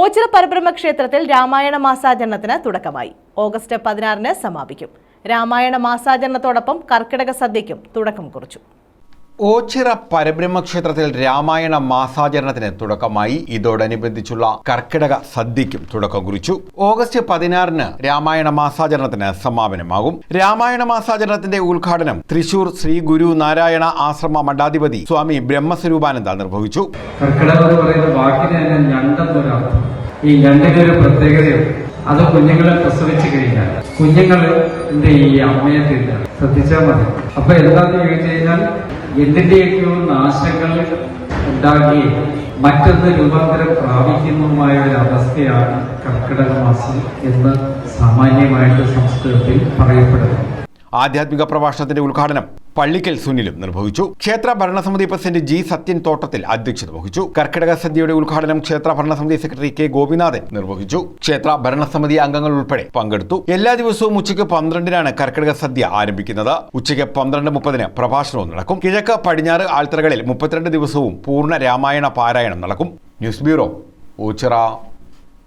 ഓച്ചിറ പരബ്രഹ്മ ക്ഷേത്രത്തിൽ രാമായണ മാസാചരണത്തിന് തുടക്കമായി. ഓഗസ്റ്റ് പതിനാറിന് സമാപിക്കും. രാമായണ മാസാചരണത്തോടൊപ്പം കർക്കിടക സദ്യയ്ക്കും തുടക്കം കുറിച്ചു. ഓച്ചിറ പരബ്രഹ്മക്ഷേത്രത്തിൽ രാമായണ മാസാചരണത്തിന് തുടക്കമായി. ഇതോടനുബന്ധിച്ചുള്ള കർക്കിടക സദ്യയ്ക്കും തുടക്കം കുറിച്ചു. ഓഗസ്റ്റ് പതിനാറിന് രാമായണ മാസാചരണത്തിന് സമാപനമാകും. രാമായണ മാസാചരണത്തിന്റെ ഉദ്ഘാടനം തൃശൂർ ശ്രീ ഗുരു നാരായണ ആശ്രമ മഠാധിപതി സ്വാമി ബ്രഹ്മസ്വരൂപാനന്ദ നിർവഹിച്ചു. കർക്കിടകം എന്ന് പറയുന്ന വാക്കിന് തന്നെ ഞണ്ടെന്നൊരർത്ഥം ഈ ഞണ്ടിന്റെ ഒരു പ്രത്യേകതയും അത് കുഞ്ഞുങ്ങളെ പ്രസവിച്ചു കഴിഞ്ഞാൽ. കുഞ്ഞുങ്ങൾ എന്ത് ഈ അമ്മയെ തിന്ന ശ്രദ്ധിച്ചാൽ മതി. അപ്പൊ എന്താന്ന് ചോദിച്ചു കഴിഞ്ഞാൽ എന്തിന്റെയൊക്കെയോ നാശങ്ങൾ ഉണ്ടാക്കി മറ്റൊന്ന് രൂപാന്തരം പ്രാപിക്കുന്നതുമായ ഒരു അവസ്ഥയാണ് കർക്കിടക മാസം എന്ന് സാമാന്യമായിട്ട് സംസ്കൃതത്തിൽ പറയപ്പെടുന്നു ആധ്യാത്മിക പ്രഭാഷണത്തിന്റെ ഉദ്ഘാടനം പള്ളിക്കൽ സുനിലും നിർവഹിച്ചു. ക്ഷേത്ര ഭരണസമിതി പ്രസിഡന്റ് ജി സത്യൻ തോട്ടത്തിൽ അധ്യക്ഷത വഹിച്ചു. കർക്കിടക സദ്യയുടെ ഉദ്ഘാടനം ക്ഷേത്ര ഭരണസമിതി സെക്രട്ടറി കെ ഗോപിനാഥൻ നിർവഹിച്ചു. ക്ഷേത്ര ഭരണസമിതി അംഗങ്ങൾ ഉൾപ്പെടെ പങ്കെടുത്തു. എല്ലാ ദിവസവും ഉച്ചയ്ക്ക് പന്ത്രണ്ടിനാണ് കർക്കിടക സദ്യ ആരംഭിക്കുന്നത്. ഉച്ചയ്ക്ക് പന്ത്രണ്ട് മുപ്പതിന് പ്രഭാഷണവും നടക്കും. കിഴക്ക് പടിഞ്ഞാറ് ആൾത്തറകളിൽ മുപ്പത്തിരണ്ട് ദിവസവും പൂർണ രാമായണ പാരായണം നടക്കും. News bureau Ochira.